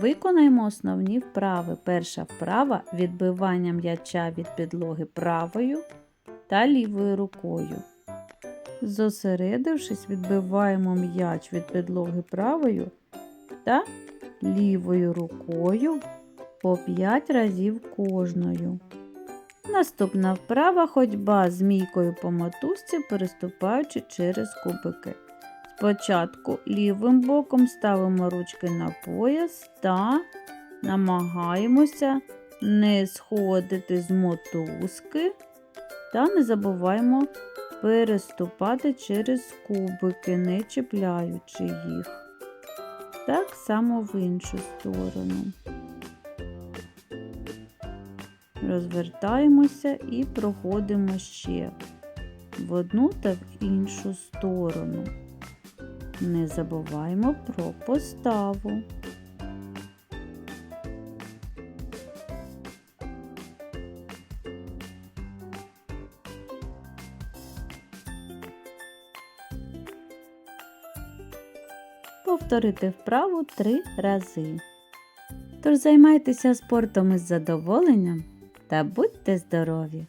Виконаємо основні вправи. Перша вправа відбивання м'яча від підлоги правою та лівою рукою. Зосередившись, відбиваємо м'яч від підлоги правою та лівою рукою по 5 разів кожною. Наступна вправа ходьба змійкою по мотузці, переступаючи через кубики. Спочатку лівим боком ставимо ручки на пояс та намагаємося не сходити з мотузки та не забуваємо переступати через кубики, не чіпляючи їх. Так само в іншу сторону. Розвертаємося і проходимо ще в одну та в іншу сторону. Не забуваємо про поставу. Повторити вправу три рази. Тож займайтеся спортом із задоволенням та будьте здорові!